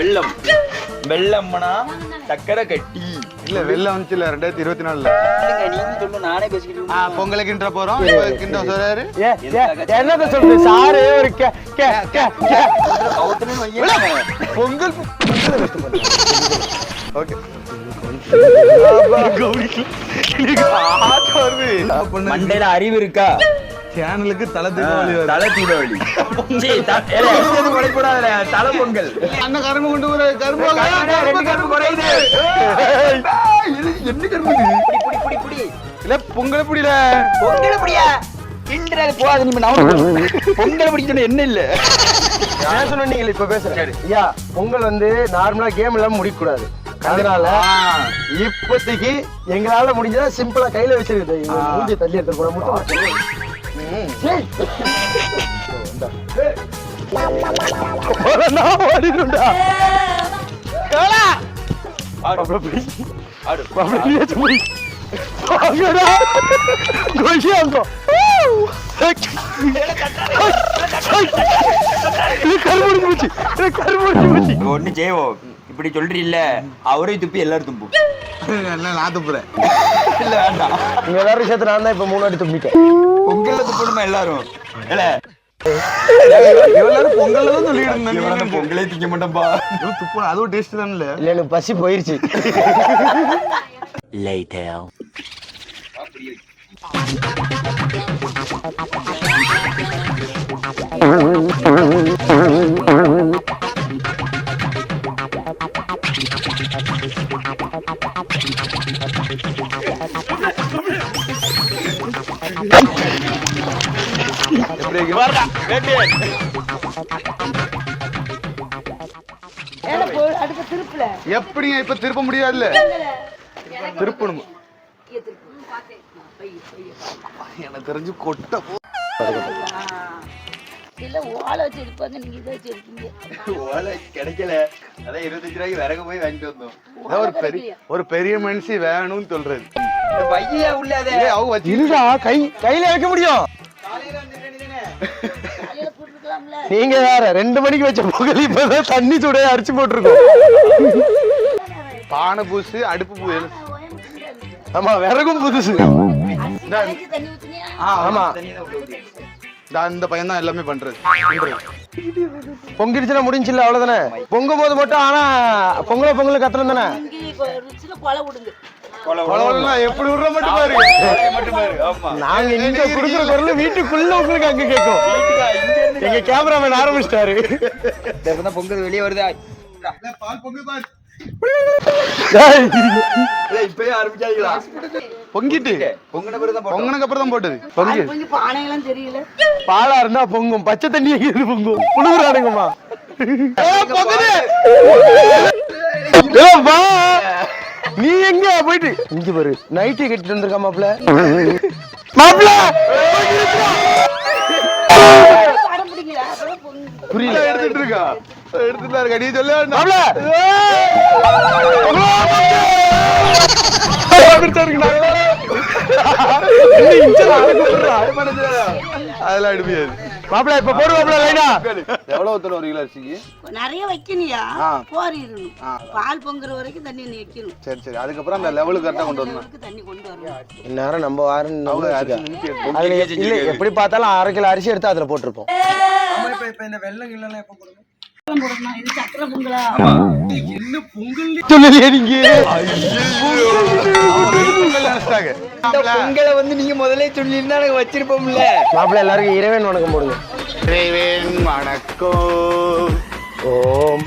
வெள்ளம். வெள்ளம்னா சக்கரை கட்டி. இல்ல வெள்ளம் வந்துச்சுல ரெண்டாயிரத்தி இருபத்தி நாலுல நீங்க சொல்லு நானே பேசிக்கிட்டு ஆ, பொங்கலை கிண்ட போறோம். கிண்ட சொல்றாரு. என்னத்த சொல்றது? சாரு ஒரு K K K. Pongal okay. மண்டையில அறிவு இருக்கா? சேனலுக்கு தலை தீபாவளி. தலை தீபாவளி. உடைக்கூடாதுல, தலை பொங்கல். அண்ணன் கரும்பு கொண்டு வர கரும்பு ரெண்டு கரும்பு குறையுது. என்ன கரும்பு இது? புடி புடி புடி புடி இல்ல பொங்கல் புடியில பொங்கல் பிடியா? கிண்டல் போகாது நீ பொங்கல் பிடிக்கணும் என்ன இல்ல? என்ன சொன்ன நீங்க இப்ப பேசுறேன். ஐயா பொங்கல் வந்து நார்மலா கேம் இல்லாம முடிக்க கூடாது அதனால இப்போதைக்கு எங்களால முடிஞ்சதா சிம்பிளா கையில வச்சிருக்குது. இங்க மூஞ்சி தள்ளி எடுத்து போட மட்டும் ஓடிடும்டா ஆடு ஆடு வாங்கடா கொய்யாங்கோ கருமுடி பூச்சி கருமுடி பூச்சி ஒண்ணு செய்வோம் இப்படி சொல்றீல்ல அவரே துப்பி எல்லாரும் தும்பும். நான் துப்புறேன். இல்ல வேண்டாம். நீங்க எல்லாரும் சேர்த்து நான் தான் இப்ப மூணு வாட்டி தும்பிட்டேன். பொங்கல்ல துப்பணுமா எல்லாரும்? இல்ல. எல்லாரும் பொங்கல்ல தான் சொல்லிட்டு இவன இருந்தாங்க பொங்கலே திங்க மாட்டேன்பா. துப்புறேன் அதுவும் டேஸ்ட் தானே இல்ல? எனக்கு பசி போயிருச்சு. அடுத்த திருப்புல எப்படிங்க இப்ப திருப்ப முடியாதுல்ல? திருப்பணும்? எனக்கு தெரிஞ்சு கொட்டை இல்ல ஓலை வச்சு எடுப்பாங்க நீங்க இதை வச்சு எடுப்பீங்க. ஓலை கிடைக்கல. அதான் இருபத்தஞ்சு ரூபாய்க்கு விறகு போய் வாங்கிட்டு வந்தோம். அதான் ஒரு பெரிய ஒரு பெரிய மனுஷி வேணும்னு சொல்றது. இந்த பையா உள்ள அதை ஏய், அவங்க வச்சு கை கையில வைக்க முடியும். நீங்க வேற ரெண்டு மணிக்கு வச்ச பொங்கல் இப்பதான் தண்ணி சுடைய அரிச்சு போட்டிருக்கோம். பானை பூசு அடுப்பு பூ ஆமா விறகும் புதுசு. அரிசி தண்ணி ஊத்துனியா ஆமா. தண்ணி தான் உள்ள ஊத்தி. நான் இந்த பையன் தான் எல்லாமே பண்றது. பொங்கிடுச்சுன்னா முடிஞ்சில்ல அவ்வளவுதானே? பொங்கும் போது மட்டும் ஆனா பொங்கல பொங்கல் கத்தணும் தானே எப்படி விடுற மட்டும் பாரு. கொலையை மட்டும் பாரு ஆமா. நாங்க இங்க குடுக்குற குரல் வீட்டுக்குள்ள உங்களுக்கு அங்க கேட்கும். எங்க கேமராமேன் ஆரம்பிச்சிட்டாரு. இப்பதான் பொங்கல் வெளியே வருதா. பால் பொங்கு பால். இப்பயே ஆரம்பிச்சாங்களா பொங்கிட்டு. பொங்கனுக்கு அப்புறம் தான் போட்டது. பொங்கு. பாலா இருந்தா பொங்கும். பச்சை தண்ணி எங்க பொங்கும். புழுகுறானுங்கம்மா பொங்குது. நீ எங்க போயிட்டு இங்க பாரு நைட்டி கட்டிட்டு வந்திருக்கா மாப்ள மாப்ள புரியல எடுத்துட்டு இருக்கா எடுத்துட்டு இருக்கா நீ சொல்ல. மாப்ள அதெல்லாம் எடுக்க மாப்ள இப்ப போடு மாப்ள லைனா எவ்வளவு ஊத்தணும் ஒரு கிலோ அரிசிக்கு நிறைய வைக்கணியா ஆ. போறிடணும். பால் பொங்குற வரைக்கும் தண்ணி நீ வைக்கணும் சரி சரி. அதுக்கப்புறம் அந்த லெவலுக்கு கரெக்டா கொண்டு வரணும். தண்ணி கொண்டு வரணும். நேரம் நம்ம அதுல இல்ல எப்படி பார்த்தாலும் அரை கிலோ அரிசி எடுத்து அதுல போட்டிருப்போம். போடணும்? இது சக்கரை பொங்கலா? சொல்லலையே நீங்க. பொங்கல் நினைச்சிட்டாங்க. இந்த பொங்கலை வந்து நீங்க முதல்ல சொல்லியிருந்தா நாங்க வச்சிருப்போம்ல. மாப்பிள்ள எல்லாருக்கும் இறைவன் வணக்கம் போடுங்க. இறைவன் வணக்கம். ஓம்.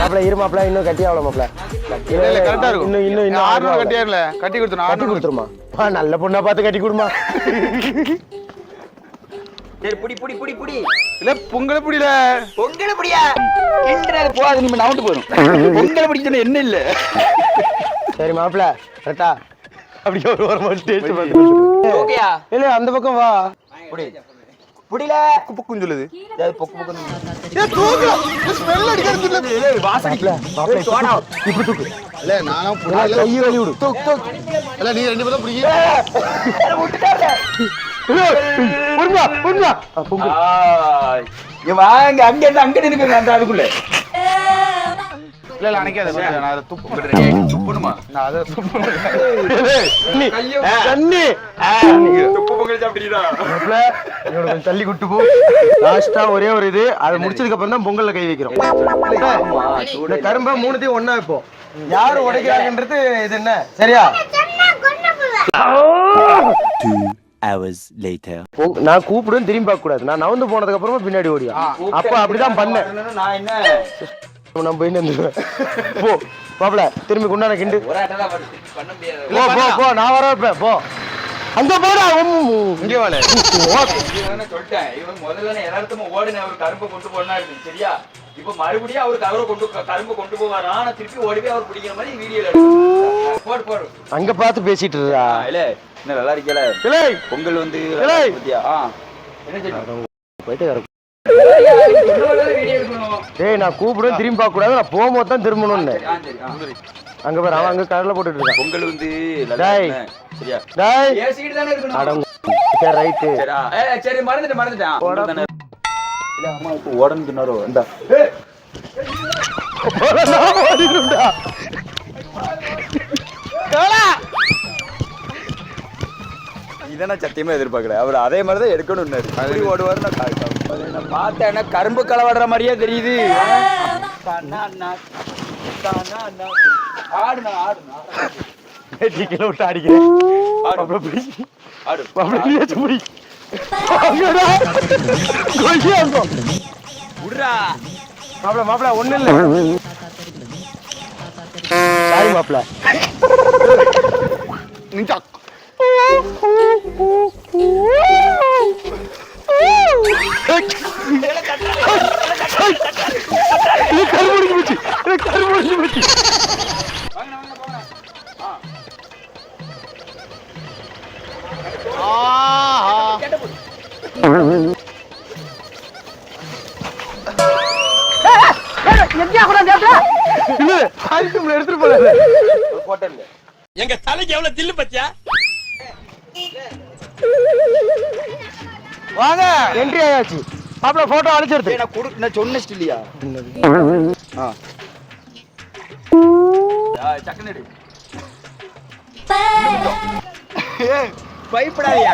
மாப்பிள்ள இரு மாப்பிள்ள இன்னும் கட்டி ஆகல மாப்பிள்ள இல்ல இல்ல கரெக்டா இருக்கும் இன்னும் இன்னும் இன்னும் ஆறுநூறு ஆகல. கட்டியாருல கட்டி கொடுத்தணும் கட்டி கொடுத்துருமா? நல்ல பொண்ணா பார்த்து கட்டி கொடுமா. சரி புடி புடி புடி புடி. இல்ல பொங்கல் புடியில. பொங்கல் பிடியா? கிண்டல் போகாது நீங்க நவுண்டு போயிடும் பொங்கல் பிடிக்கணும் என்ன இல்ல? சரி மாப்பிள்ள கரெக்டா அப்படியே ஒரு வாரமா டேஸ்ட் பார்த்து ஓகேயா இல்ல அந்த பக்கம் வா. புடி. புடில புக்குன்னு சொல்லுது. ஏய், பொக்கு பொக்கு ஏ தூக்கு. ஸ்மெல் அடிக்கிறது இல்ல மாப்பிள்ள மாப்பிள்ள சோடா. இப்படி தூக்கு இல்ல நானும் இல்ல, கையை வலி விடு. தூக்கு தூக்கு. இல்ல நீ ரெண்டு பேரும் பிடிக்க விட்டுட்டாரு ஆய். இங்க வாங்க அங்க இருந்து அங்க நின்னுங்க அந்த அதுக்குள்ள. இல்ல அணைக்காத நான் அதை துப்பு உங்கள்ட்ட ready ஆயிடுச்சு. துப்பணுமா? நான் அதை துப்பு தண்ணி தண்ணி. துப்பு பொங்கல் சாப்பிட்டீங்களா? மாப்ள, இவனை கொஞ்சம் தள்ளி கூட்டு போ. லாஸ்டா ஒரே ஒரு இது. அதை முடிச்சதுக்கு அப்புறம் தான் பொங்கல்ல கை வைக்கிறோம். இந்த. கரும்பை மூணுத்தையும் ஒண்ணா வைப்போம். யாரு உடைக்கிறாங்கன்றது இது என்ன? சரியா? Hours later. நான் கூப்பிடுவேன் திரும்பி பார்க்க கூடாது நான் நவுந்து போனதுக்கு அப்புறமா பின்னாடி ஓடியா அப்ப அப்படிதான் பண்ணேன். நான் என்ன? நான் போய் நின்றுவேன் போ பாப்பல திரும்பி குண்டான கிண்டு. ஒரு ஆட்டெல்லாம் பண்ண பண்ண முடியாது. போ போ போ நான் வர வைப்பேன். போ. அங்க போடா. இங்கே வாழ சொல்லிட்டேன். இவன் முதல்ல யதார்த்தமா ஓடின அவர் கரும்பை கொண்டு போனாரு சரியா? இப்ப மறுபடியும் அவர் கவரை கொண்டு கரும்பை கொண்டு போவார் ஆனா திருப்பி ஓடி போய் அவர் பிடிக்கிற மாதிரி வீடியோல அங்க பார்த்து பேசிட்டு இருக்கா இல்ல என்ன நல்லா இருக்கல இல்லை பொங்கல் வந்து போயிட்டு எடுக்கணும் டேய் நான் கூப்பிடுவேன் திரும்பி பார்க்க கூடாது. நான் போகும்போது தான் திரும்பணும்னு. அங்க பாரு அவன் அங்க கடலை போட்டுட்டு இருக்கான். பொங்கல் வந்து டேய். டேய். பேசிக்கிட்டு தானே இருக்கணும். அடங்கு சரி ரைட்டு. சரி மறந்துட்டேன் மறந்துட்டேன். இல்ல அம்மா இப்போ ஓடன்னு சொன்னாரோ இந்த இதை நான் சத்தியமா எதிர்பார்க்கல அவர் அதே மாதிரி தான் எடுக்கணும்னாரு அப்படி ஓடுவாரு நான் கா- கா- நான் கரும்பு களவாடுற மாதிரியே தெரியுது கண்ணா, அண்ணா. கண்ணா, அண்ணா. ஆடுண்ணா, ஆடுண்ணா. ஏத்தி கீழே விட்டு அடிக்கிறேன் ஆடு. அப்புறம் பிடி. ஆடு. அப்புறம் பிடியாச்சு பிடி. அங்கடா. கொய்யா அங்க. விட்றா. மாப்பிள மாப்பிள ஒண்ணு இல்ல மாப்பிள இது கருமுடிஞ்சு போச்சு இது கருமுடிஞ்சு வாங்க. என்ட்ரி ஆயாச்சு. மாப்பிள போட்டோ அடிச்சிருது ஏய், நான் கொடு- நான் சொன்ன ஸ்டில்லியா ஆ. ஏய், பயப்படாதயா.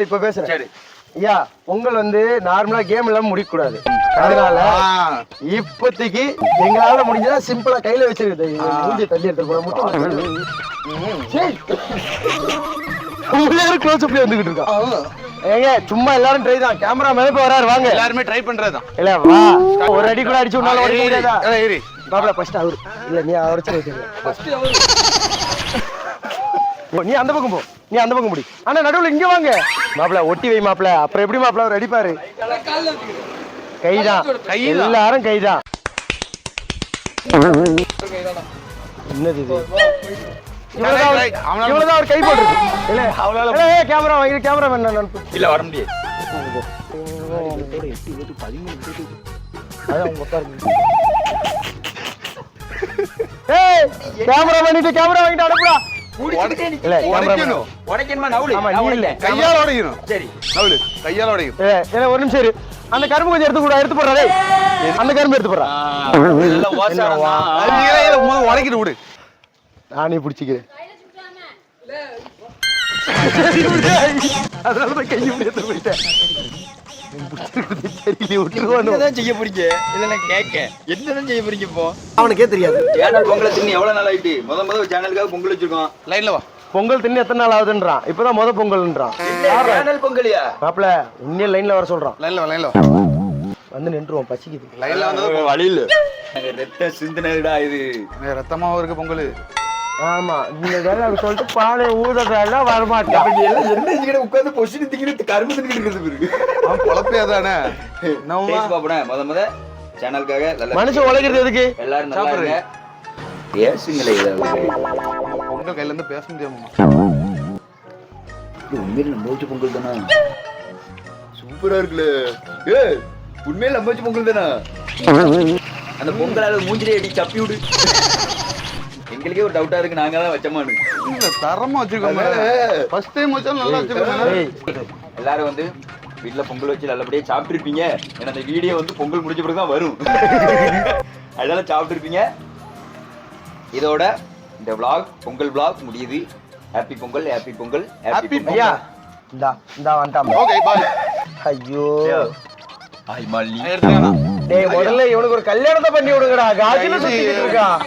இப்ப பேசுறேன். சரி. ஐயா பொங்கல் வந்து நார்மலா கேம் எல்லாம் முடிக்க கூடாது அதனால. இப்போதைக்கு எங்களால முடிஞ்சதா சிம்பிளா கையில வச்சிருக்குது. மூஞ்சி தள்ளி எடுத்து போட மட்டும் க்ளோஸ் அப்ல வந்துகிட்டு இருக்கான் ஏங்க சும்மா எல்லாரும் ட்ரை தான். கேமரா மேல இப்ப வராரு வாங்க. எல்லாருமே ட்ரை பண்றதுதான் இல்ல வா. ஒரு அடி கூட அடிச்சு உன்னால உடைக்க முடியாதா? ஏய், இரு. பாப்பல ஃபர்ஸ்ட் அவரு. இல்ல நீ ஃபர்ஸ்ட் அவர். நீ அந்த பக்கம் போ. நீ அந்த பக்கம் முடி ஆனா நடுவுல இங்க வாங்க. மாப்பிள ஒட்டி வை மாப்பிள. அப்புறம் எப்படி மாப்பிள அவர் அடிப்பாரு? கைதான். எல்லாரும் கைதான். என்னது இது? இவ்வளவுதான் அவர்- கை போட்டுருக்கு. இல்ல அவளால கேமரா வாங்கி கேமரா வேணும் அனுப்பு. இல்ல வர முடியாது. கேமரா பண்ணிட்டு கேமரா வாங்கிட்டு அனுப்புடா. அந்த கரும்பு கொஞ்சம் எடுத்து கூட எடுத்து போடுறா டேய். அந்த கரும்பு எடுத்து போடுறா. ஆ, நல்லா ஓசாரம். தான். அது நீங்களே இதை முதல்ல உடைக்கிட்டு விடு. நானே பிடிச்சிக்கிறேன். அதனால தான் கையை எடுத்து போயிட்டேன். செய்ய போறீங்க இல்ல நான் கேட்க என்னதான் செய்ய போறீங்க இப்போ? அவனுக்கே தெரியாது. சேனல் பொங்கலை தின்னு எவ்வளவு நாள் ஆயிட்டு? முத முத சேனலுக்காக பொங்கல் வச்சிருக்கோம். லைன்ல வா. பொங்கல் தின்னு எத்தனை நாள் ஆகுதுன்றான். இப்பதான் முத பொங்கல்ன்றான். சேனல் பொங்கலியா? மாப்பிள இன்னும் லைன்ல வர சொல்றான். லைன்ல லைன்ல வா. வந்து நின்றுவோம் பசிக்குது. லைன்ல வந்தது வழி இல்ல ரத்த சிந்தனடா இது. ரத்தமாவும் இருக்கு பொங்கல். ஆமா இந்த வேலை சொல்லிட்டு பானை ஊதலாம் வரமாட்டான். அப்படி எல்லாம் என்ன செஞ்சுக்கிட்டு உட்கார்ந்து பொசிஷன் திங்கிட்டு கரும்பு திங்கிட்டு இருக்கிறது இருக்கு அவன் பொழப்பே தானே நம்ம பாப்பனே முத முத சேனலுக்காக நல்ல மனுஷன் உழைக்கிறது எதுக்கு? எல்லாரும் நல்லா இருங்க. பேசுங்களே பொங்கல் கையில இருந்து பேச முடியாம உண்மையில நம்ம வச்ச பொங்கல் தானே? சூப்பரா இருக்குல்ல. ஏ உண்மையில நம்ம வச்ச பொங்கல் தானே? அந்த பொங்கலால மூஞ்சிலே அடி சப்பி விடு. எங்களுக்கே ஒரு டவுட்டா இருக்கு. நாங்க தான் வச்சோமான்னு இல்ல, தரமா வச்சிருக்கோம். ஃபர்ஸ்ட் டைம் வச்சாலும் நல்லா வச்சிருக்கோம். எல்லாரும் வந்து வீட்ல பொங்கல் வச்சு நல்லபடியா சாப்பிட்டுருப்பீங்க. ஏன்னா அந்த வீடியோ வந்து பொங்கல் முடிஞ்ச பிறகு தான் வரும். அதனால சாப்பிட்டுருப்பீங்க. இதோட இந்த vlog பொங்கல் vlog முடியுது. Happy Pongal happy Pongal happy Pongal. ஐயா இந்தா இந்தா வந்துட்டான். ஓகே பாய் ஐயோ. ஹாய் எடுத்துக்கலாம் டேய் முதல்ல இவனுக்கு ஒரு கல்யாணத்தை பண்ணி விடுங்கடா. காஜில சுத்திட்டு இருக்கான்.